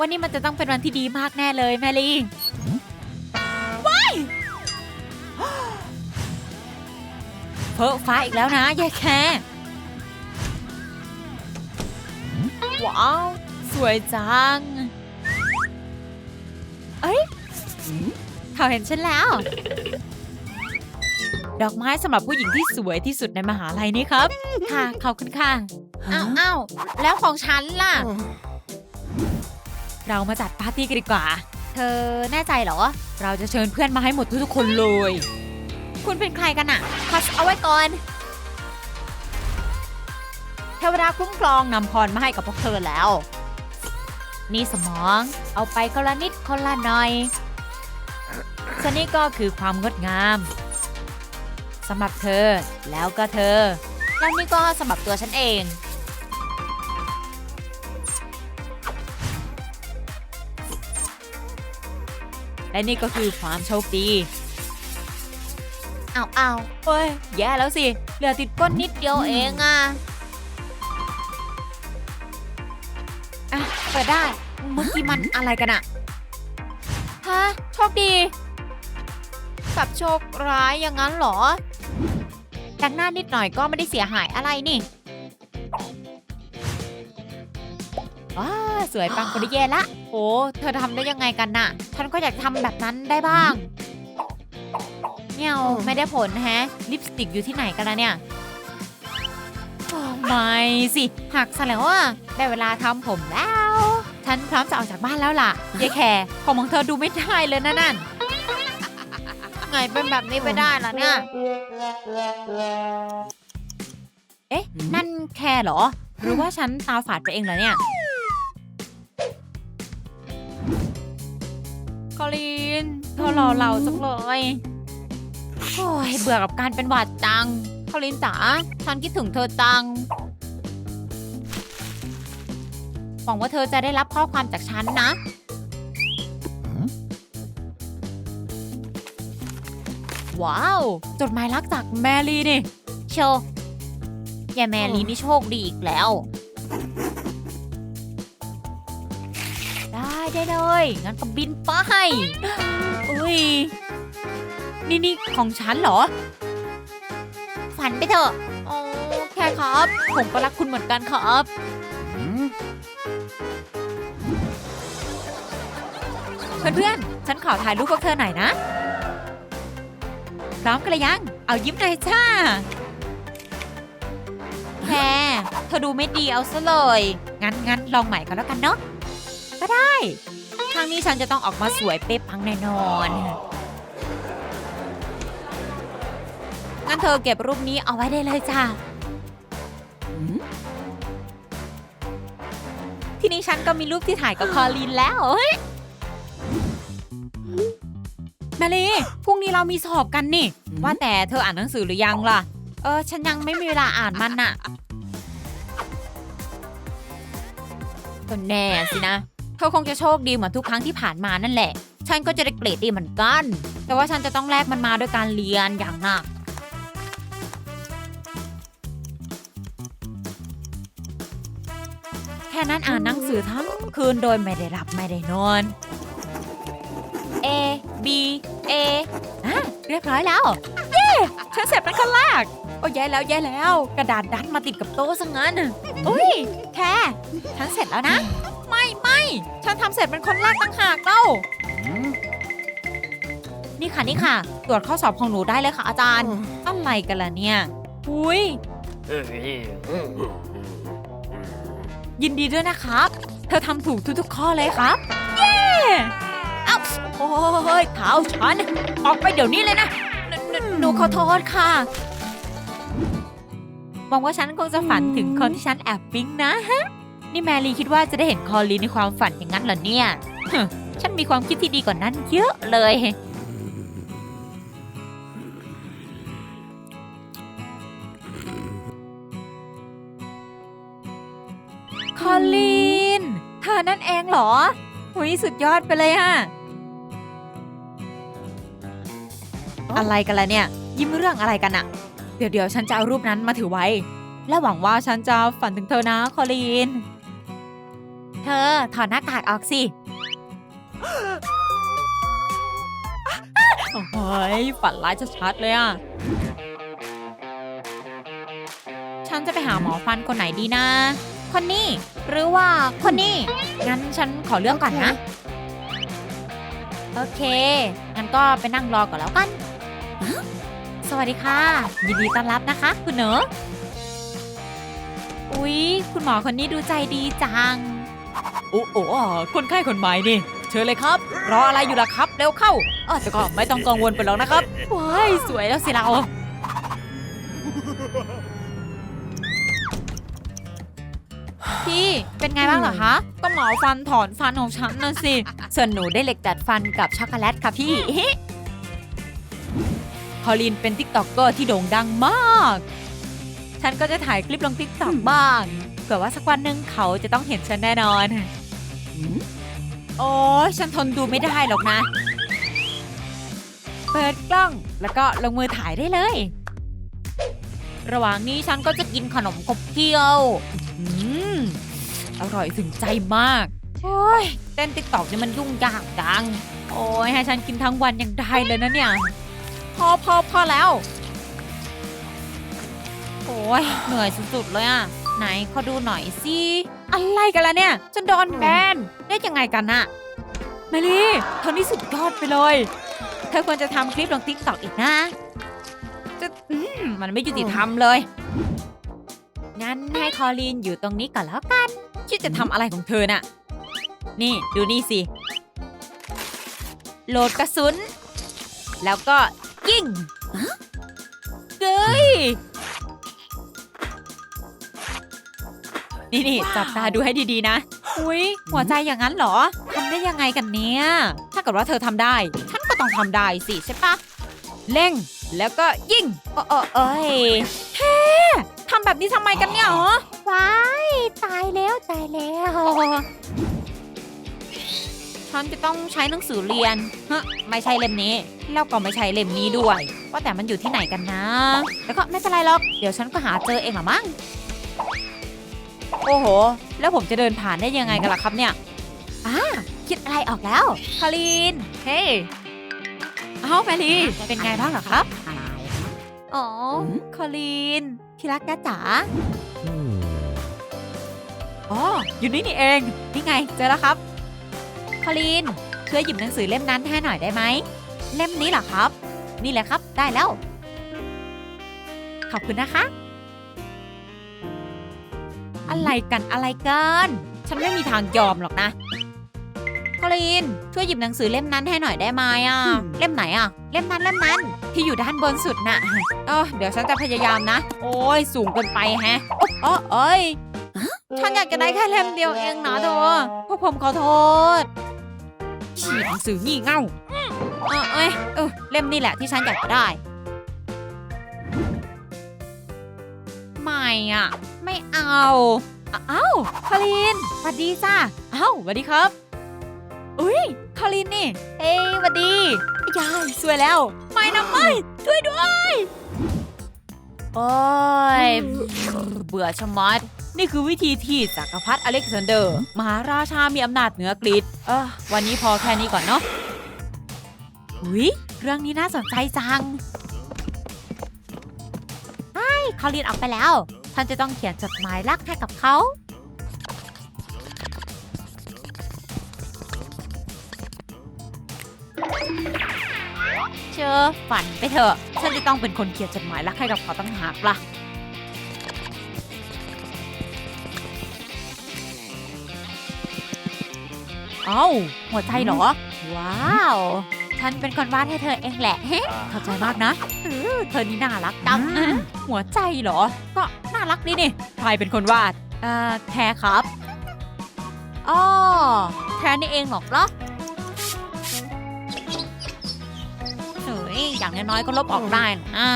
วันนี้มันจะต้องเป็นวันที่ดีมากแน่เลยแมรี่ว้ายเพ้อฟ้าอีกแล้วนะยายแคว้าว สวยจัง เอ้ยเขาเห็นฉันแล้ว ดอกไม้สำหรับผู้หญิงที่สวยที่สุดในมหาลัยนี่ครับ ค่ะขอบคุณค่ะอ้าวอ้าวแล้วของฉันล่ะ เรามาจัดปาร์ตี้กันดีกว่า เธอแน่ใจเหรอ เราจะเชิญเพื่อนมาให้หมดทุกๆคนเลย คุณเป็นใครกันอะพัสเอาไว้ก่อนเทวดาคุ้มครองนำพรมาให้กับพวกเธอแล้ว นี่สมอง เอาไปคนละนิดคนละหน่อยส่วนนี้ก็คือความงดงามสำหรับเธอแล้วก็เธอแล้วนี่ก็สำหรับตัวฉันเอง และนี่ก็คือความโชคดีเอาเอาเฮ้ย แย่แล้วสิ เหลือติดก้นนิดเดียวเองอะอะ เปิดได้ เมื่อกี้มันอะไรกันอะฮะ โชคดี กับโชคร้ายอย่างนั้นเหรอ แต่งหน้านิดหน่อยก็ไม่ได้เสียหายอะไรนี่ว้าสวยปังคนได้แย่ละ โอ้เธอทำได้ยังไงกันน่ะ ฉันก็อยากทำแบบนั้นได้บ้างเนี่ยไม่ได้ผลแฮะ ลิปสติกอยู่ที่ไหนกันนะเนี่ย โอ้ไม่สิ หักซะแล้วอะ ได้เวลาทำผมแล้ว ฉันพร้อมจะออกจากบ้านแล้วล่ะยายแคร์ผมของเธอดูไม่ได้เลยนะนั่น ไงเป็นแบบนี้ไปได้ล่ะเนี่ย เอ๊ะ นั่นแคร์เหรอ หรือว่าฉันตาฝาดไปเองเหรอเนี่ย คอลีนเธอรอเราจังเลยโอ้ยเบื่อกับการเป็นหวัดจังคอลีนจ๋าฉันคิดถึงเธอจังหวังว่าเธอจะได้รับข้อความจากฉันนะ ว้าว จดหมายรักจากแมรี่นี่ โชว์ยายแมรี่นี่โชคดีอีกแล้ว ได้ได้เลย งั้นก็บินไปอุ้ย นี่นี่ของฉันเหรอ ฝันไปเถอะโอ้แค่ครับ ผมก็รักคุณเหมือนกันครับ เพื่อนๆ ฉันขอถ่ายรูปพวกเธอหน่อยนะ พร้อมกันหรือยัง เอายิ้มหน่อยจ้าแค่เธอดูไม่ดีเอาซะเลย งั้นงั้นลองใหม่กันแล้วกันเนาะ ก็ได้ ครั้งนี้ฉันจะต้องออกมาสวยเป๊ะปังแน่นอนงั้นเธอเก็บรูปนี้เอาไว้ได้เลยจ้าที่นี่ฉันก็มีรูปที่ถ่ายกับคอลินแล้วเฮ้ยแมลี่พรุ่งนี้เรามีสอบกันนี่ ว่าแต่เธออ่านหนังสือหรือยังล่ะ เออ ฉันยังไม่มีเวลาอ่านมันน่ะก็แน่สินะ เธอคงจะโชคดีเหมือนทุกครั้งที่ผ่านมานั่นแหละ ฉันก็จะได้เกรดดีเหมือนกัน แต่ว่าฉันจะต้องแลกมันมาด้วยการเรียนอย่างหนัก แค่นั้นอ่านหนังสือทั้งคืนโดยไม่ได้หลับไม่ได้นอน A B A อะเรียบร้อยแล้ว เย้ฉันเสร็จเป็นคนแรก โอ้ยแย่แล้วแย่แล้ว กระดาษดันมาติดกับโต๊ะซะงั้นอุ้ย แค่ฉันเสร็จแล้วนะ ไม่ไม่ฉันทำเสร็จเป็นคนแรกตั้งหากเล่านี่ค่ะนี่ค่ะ ตรวจข้อสอบของหนูได้เลยค่ะอาจารย์อะไรกันล่ะเนี่ยอุ้ยยินดีด้วยนะครับ เธอทำถูกทุกๆข้อเลยครับ เย้เอ้าโอ้ยเท้าฉัน ออกไปเดี๋ยวนี้เลยนะหนหนหนูขอโทษค่ะหวังว่าฉันคงจะฝันถึงคนที่ฉันแอบปิ๊งนะฮะ นี่แมรี่คิดว่าจะได้เห็นคอลีนในความฝันอย่างนั้นเหรอเนี่ยฉันมีความคิดที่ดีกว่านั้นเยอะเลย คอลีนเธอนั่นเองเหรอหุยสุดยอดไปเลยอะอะไรกันล่ะเนี่ย ยิ้มเรื่องอะไรกันอะเดี๋ยวเดี๋ยวฉันจะเอารูปนั้นมาถือไว้ และหวังว่าฉันจะฝันถึงเธอนะ คอลีน เธอถอดหน้ากากออกสิ โอ้ยฝันร้ายชัดๆเลยอะ ฉันจะไปหาหมอฟันคนไหนดีนะ คนนี้ หรือว่าคนนี้ งั้นฉันขอเลือกก่อนนะ โอเค งั้นก็ไปนั่งรอก่อนแล้วกัน สวัสดีค่ะ ยินดีต้อนรับนะคะ คุณเนอะอุ๊ย คุณหมอคนนี้ดูใจดีจัง โอ้โอ้คนไข้คนใหม่นี่ เชิญเลยครับ รออะไรอยู่ล่ะครับ เร็วเข้าเออแต่ก็ไม่ต้องกังวลไปหรอกนะครับว้ายสวยแล้วสิเราพี่เป็นไงบ้างเหรอคะก็หมอฟันถอนฟันของฉันน่ะสิ ส่วนหนูได้เหล็กดัดฟันกับช็อกโกแลตค่ะพี่พอลินเป็นติ๊กต็อกเกอร์ที่โด่งดังมาก ฉันก็จะถ่ายคลิปลงติ๊กต็อกบ้าง เผื่อว่าสักวันหนึ่งเขาจะต้องเห็นฉันแน่นอน โอ้ยฉันทนดูไม่ได้หรอกนะ เปิดกล้องแล้วก็ลงมือถ่ายได้เลย ระหว่างนี้ฉันก็จะกินขนมขบเคี้ยวอืมอร่อยถึงใจมาก โอ้ยเต้นติ๊กตอกนี่มันยุ่งยากจัง โอ้ยให้ฉันกินทั้งวันยังได้เลยนะเนี่ย พอพอพอแล้ว โอ้ยเหนื่อยสุดๆเลยอะ ไหนขอดูหน่อยสิ อะไรกันล่ะเนี่ยฉันโดนแบนได้ยังไงกันน่ะแมรี่เธอนี่สุดยอดไปเลย เธอควรจะทำคลิปลงติ๊กต็อกอีกนะ จะอืมมันไม่ยุติธรรมเลย งั้นให้คอลีนอยู่ตรงนี้ก่อนแล้วกัน คิดจะทำอะไรของเธอน่ะ นี่ดูนี่สิ โหลดกระสุน แล้วก็ยิงเฮ้ย นี่นี่จับตาดูให้ดีๆนะ อุ้ยหัวใจอย่างนั้นเหรอทำได้ยังไงกันเนี่ย ถ้าเกิดว่าเธอทำได้ ฉันก็ต้องทำได้สิใช่ปะเล่งแล้วก็ยิงโอ้โอ้เอ้ยเท่ทำแบบนี้ทำไมกันเนี่ยหรอว้ายตายแล้วตายแล้ว ฉันจะต้องใช้หนังสือเรียนฮะไม่ใช่เล่มนี้ แล้วก็ไม่ใช่เล่มนี้ด้วย ว่าแต่มันอยู่ที่ไหนกันนะ แล้วก็ไม่เป็นไรหรอก เดี๋ยวฉันก็หาเจอเองหรอมั้ง โอ้โห แล้วผมจะเดินผ่านได้ยังไงกันล่ะครับเนี่ยอ่าคิดอะไรออกแล้วคารินเฮ้ยเอ้าแมรี่เป็นไงบ้างเหรอครับ อ๋อคารินที่รักจ้าจ๋าอ๋ออยู่นี่นี่เอง นี่ไง เจอแล้วครับคารินช่วยหยิบหนังสือเล่มนั้นให้หน่อยได้ไหม เล่มนี้เหรอครับ นี่แหละครับ ได้แล้ว ขอบคุณนะคะ อะไรกันอะไรกัน ฉันไม่มีทางยอมหรอกนะคารินช่วยหยิบหนังสือเล่มนั้นให้หน่อยได้ไหมอะ เล่มไหนอะ เล่มนั้นเล่มนั้น ที่อยู่ด้านบนสุดน่ะเออเดี๋ยวฉันจะพยายามนะ โอ้ยสูงเกินไปแฮะโอ้เอ้ยฉันอยากจะได้แค่เล่มเดียวเองนะเธอพวกผมขอโทษฉีดหนังสืองี่เง่าเออเอ้ยเออเล่มนี่แหละที่ฉันอยากจะได้ ม่อะ ไม่เอาเอ้าคารินสวัสดีจ้าเอ้าวสวัสดีครับ อุ้ยคารินนี่ เฮ้ยสวัสดียายสวยแล้ว ไม่นะไม่ช่วยด้วย โอ้ย เบื่อชะมัด นี่คือวิธีที่จักรพรรดิอเล็กซานเดอร์ มหาราชามีอำนาจเหนือกรีกเออวันนี้พอแค่นี้ก่อนเนาะหุยเรื่องนี้น่าสนใจจัง เขาเรียนออกไปแล้ว ท่านจะต้องเขียนจดหมายรักให้กับเขาเชอฝันไปเถอะ ฉันจะต้องเป็นคนเขียนจดหมายรักให้กับเขาตั้งหากล่ะเอ้าหัวใจเหรอ ว้าว ฉันเป็นคนวาดให้เธอเองแหละเฮ้เข้าใจมากนะเออเธอนี่น่ารักจังหัวใจเหรอ ก็น่ารักดีนี่ใครเป็นคนวาดเอ่อแคร์ครับอ๋อแคร์นี่เองเหรอเหรอเฮ้ยอย่างน้อยๆก็ลบออกได้นะอ่า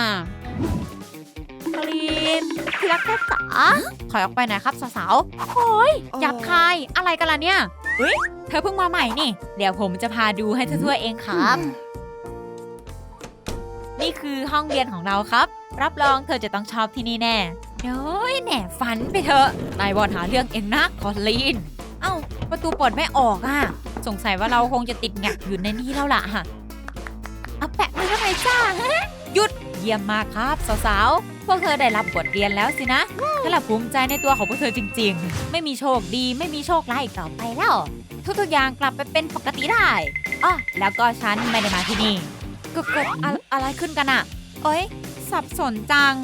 คลีนที่รักแค่จ๋าถอยออกไปหน่อยครับสาวๆโอ้ยหยับคายอะไรกันล่ะเนี่ย เฮ้ยเธอเพิ่งมาใหม่นี่ เดี๋ยวผมจะพาดูให้ทั่วๆเองครับ นี่คือห้องเรียนของเราครับ รับรองเธอจะต้องชอบที่นี่แน่โอ้ยแหน่ฝันไปเถอะนายบอลหาเรื่องเองนะคอลลีนอเอ้า ประตูเปิดไม่ออกอะ สงสัยว่าเราคงจะติดแงกอยู่ในนี้แล้วล่ะฮะเอาแปะมือทำไมจ้าฮะหยุดเยี่ยมมากครับสาวๆ พวกเธอได้รับบทเรียนแล้วสินะฉันละภูมิใจในตัวของพวกเธอจริง ๆ ไม่มีโชคดีไม่มีโชคร้ายอีกต่อไปแล้ว ทุกๆอย่างกลับไปเป็นปกติได้อ๋อแล้วก็ฉันไม่ได้มาที่นี่ก็เกิดอะอะไรขึ้นกันอะเอ้ยสับสนจัง